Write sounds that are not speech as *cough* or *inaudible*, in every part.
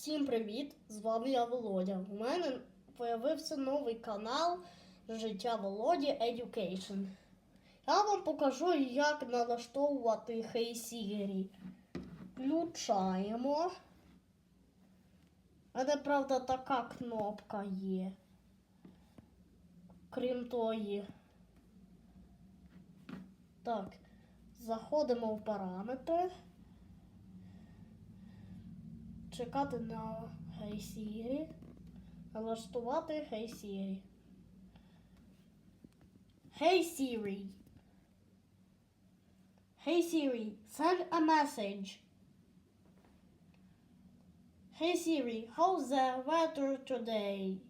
Всім привіт! З вами я Володя. У мене з'явився новий канал Життя Володі Education. Я вам покажу, як налаштовувати Hey Siri. Включаємо. Але, правда, така кнопка є. Крім тої. Так, заходимо в параметри. Чекати на Hey Siri. Налаштувати Hey Siri. Hey Siri. Hey Siri, send a message. Hey Siri, how's the weather today?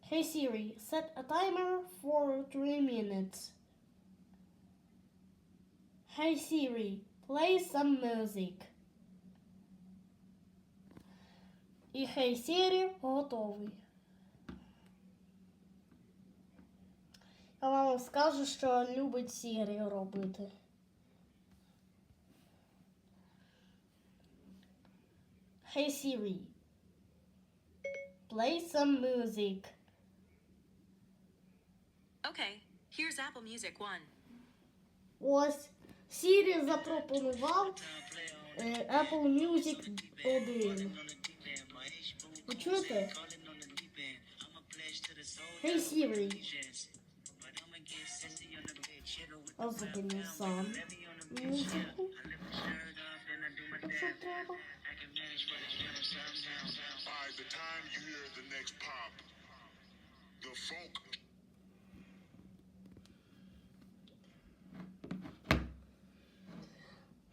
Hey Siri, set a timer for three minutes. Hey Siri, play some music. І Hey Siri готовий. Я вам скажу, що любить Siri робити. Hey Siri. Play some music. Okay, here's Apple Music 1. Ось Siri запропонував Apple Music 1. Ви чуєте? Siri. А зупиню сам. Музику. Що треба? By the time you hear the next pop, the folk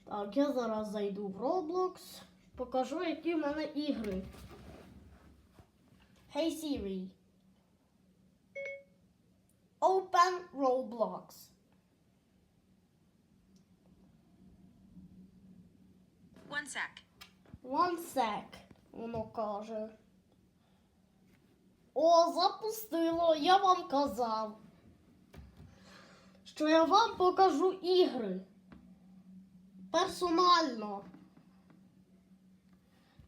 Так, я зараз зайду в Roblox. Покажу, які в мене ігри. Hey Siri. Open Roblox. One sec. One sec, воно каже. О, запустило, я вам казав. Що я вам покажу ігри. Персонально.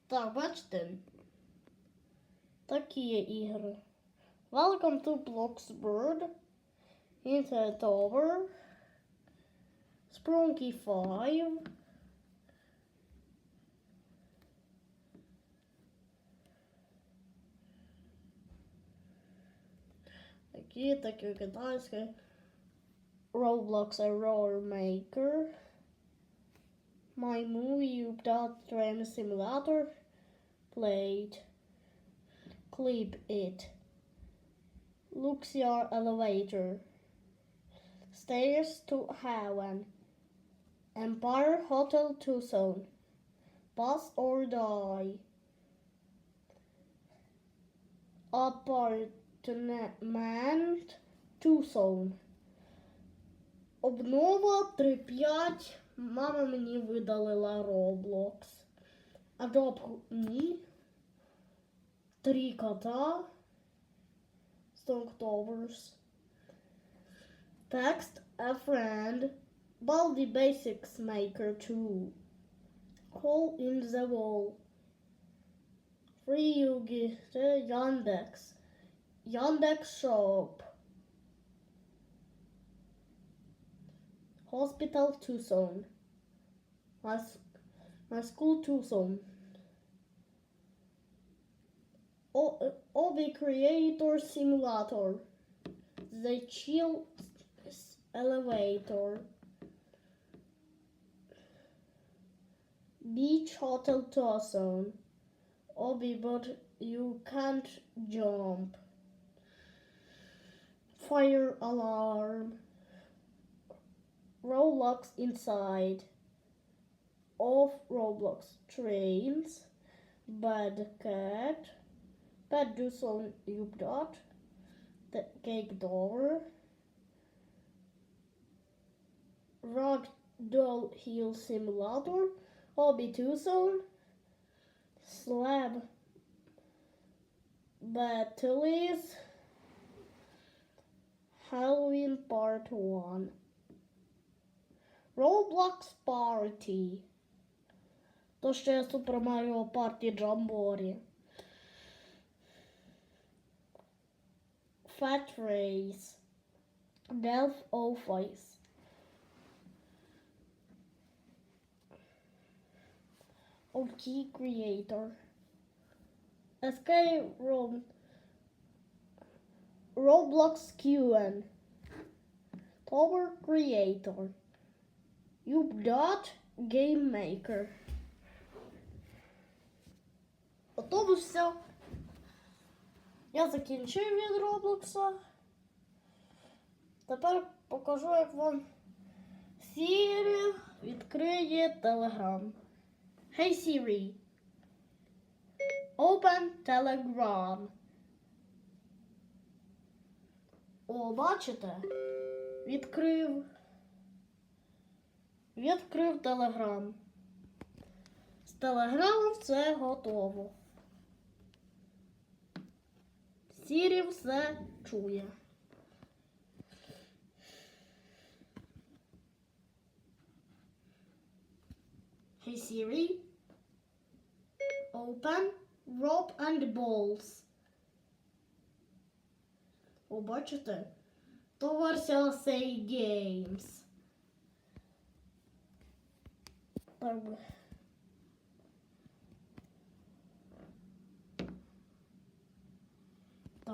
Так, бачите? Такі є ігри. Welcome to Bloxburg. Internet Tower. Sprunky 5. Такі, такі китайські. Roblox Error Maker. My movie dot train simulator. Played. Clip it. Luxor elevator. Stairs to heaven. Empire Hotel Tucson. Bus or die. Apartment Tucson. Обнова 3.5. Мама мені видалила Roblox. Adopt Me. Три кота. Strong Towers. Text a friend. Baldi Basics Maker 2. Hole in the wall. Free Yugi. Yandex. Yandex Shop. Hospital Tucson. My, s- my school Tucson. Obi Creator Simulator. The Chill Elevator. Beach Hotel Tucson. Obi, but you can't jump. Fire alarm. Roblox inside. Off Roblox trains. Bad cat. Bad do on you dot. The cake door. Rock doll heel simulator. Hobby Tucson. Slab Batteries Halloween Part 1 Roblox Party То ще Super Mario Party Jamboree. factories, Delft office. voice. Okay, creator. Escape room. Roblox QN. Tower creator. You Dot game maker. Otobüs ise Я закінчив від Роблокса. Тепер покажу, як вам Siri відкриє Telegram. Hey Siri. Open Telegram. О, бачите? Відкрив. Відкрив Телеграм. З Телеграмом все готово. Сірі все чує. Hey Siri. Open Rope and Balls. О, бачите? То версія Say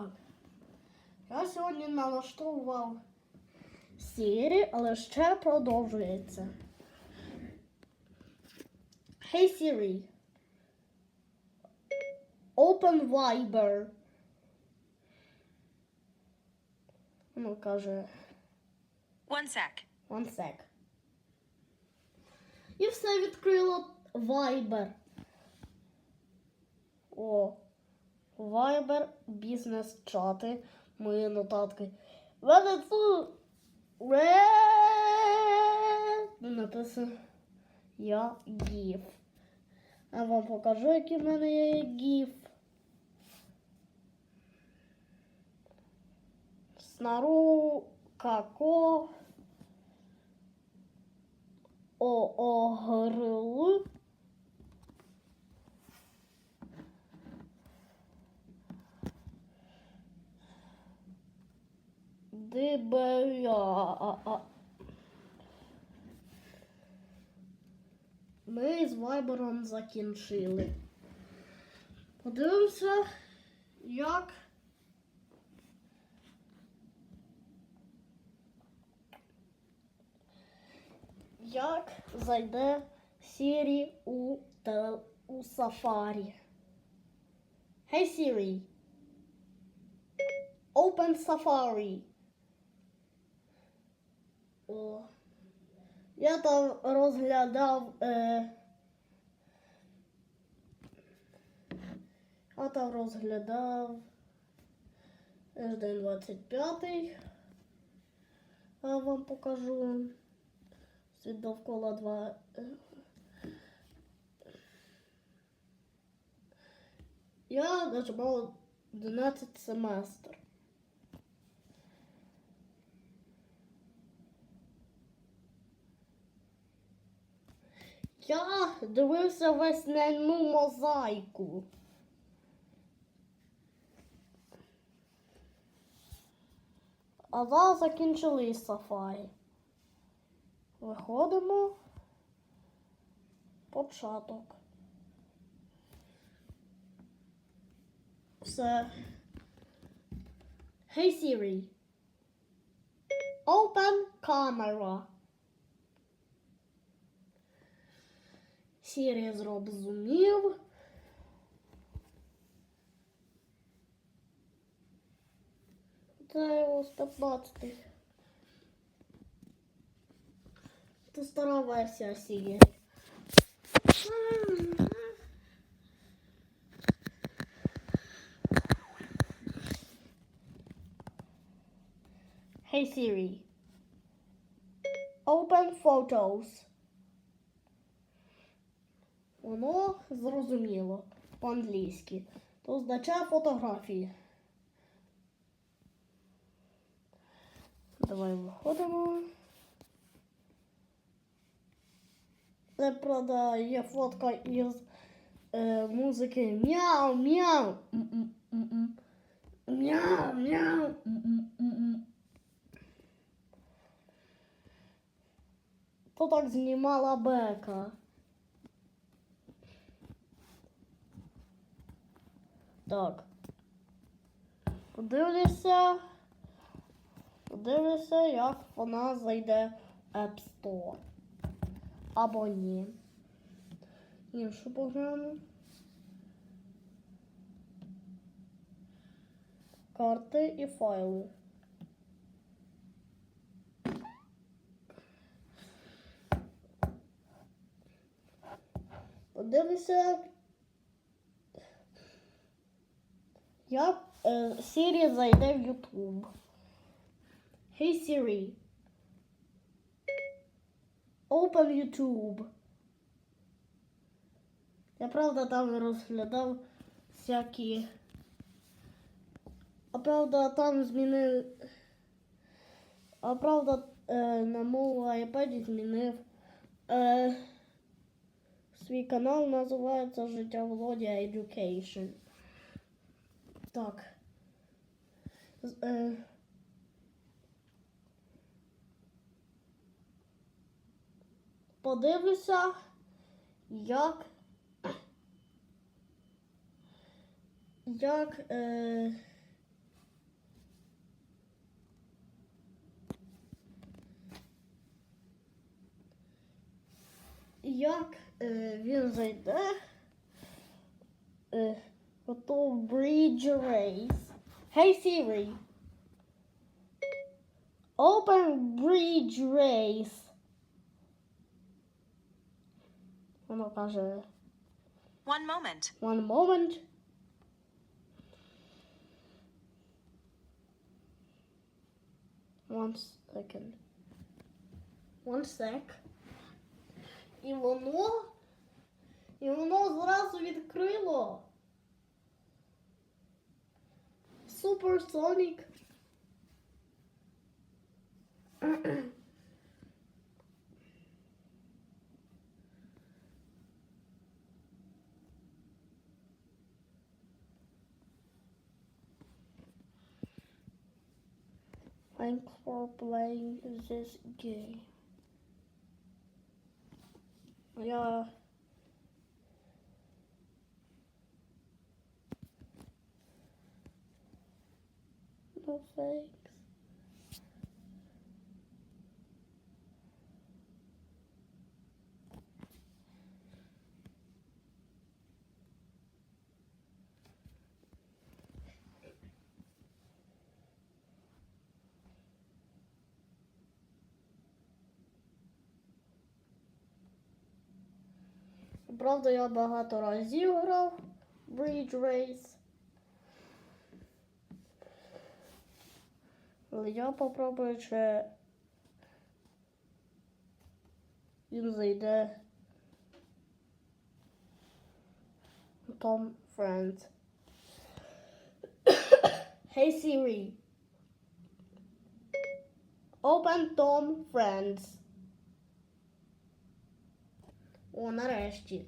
Так. Я сьогодні налаштовував Siri, але ще продовжується. Hey Siri. Open Viber. Ну, каже, One sec. one sec. І все відкрило Viber. О, Viber, бізнес-чати, мої нотатки. В мене тут написано я гіф. Я вам покажу, який в мене є гіф. Снару како оогрили. Дибеля. Ми з вайбером закінчили. Подивимося, як як зайде Siri у, те- у Safari. Hey Siri. Open Safari. О. Я там розглядав. Е... Я там розглядав. День 25. Я вам покажу. Світ довкола е. Я нажимав 11 семестр. Я дивився весняну мозаїку. А зараз закінчили сафарі. Виходимо. Початок. Все. Hey Siri. Open camera. Siri зрозумів. Це його 115. Це стара версія Siri. Hey Siri. Open photos. Воно зрозуміло по-англійськи. То означає фотографії. Давай виходимо. Це правда є фотка із е, музики Мяу, мяу. Мяу, мяу. То так знімала Бека. Так. Подивлюся. Подивлюся, як вона зайде в App Store. Або ні. Іншу програму. Карти і файли. Подивися, як е, Siri зайде в YouTube. Hey Siri. Open YouTube. Я правда там розглядав всякі. А правда там змінив. А правда е, на моєму iPad змінив. Е, свій канал називається Життя Володя Education. Так. Е, подивлюся, як. Як. Е, як е, він зайде. Е, готов Bridge Race. Hey Siri. Open Bridge Race. Воно каже One moment. one moment. One second. One sec. І воно. І воно зразу відкрило. Supersonic. *clears throat* Thanks for playing this game. Я No thanks. Правда, я багато разів грав в Bridge Race. Але я попробую, чи він зайде Tom Friends. *coughs* hey Siri. Open Tom Friends. О, нарешті.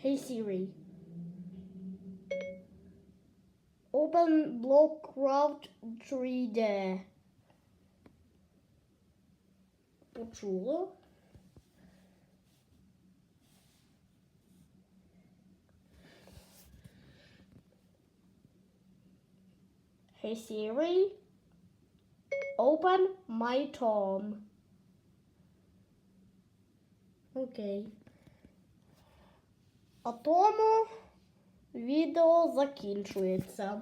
Hey Siri. Open Blockcraft 3D. Почуло. Hey Siri. Open my Tom. Окей. А тому відео закінчується.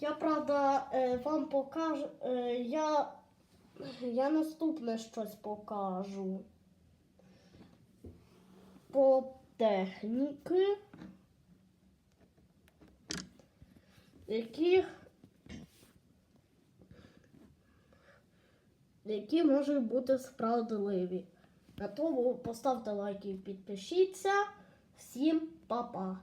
Я правда е, вам покажу. е, Я, я наступне щось покажу. По техніки, які, які можуть бути справедливі. На тому поставте лайк і підпишіться. Всім па! Па-па.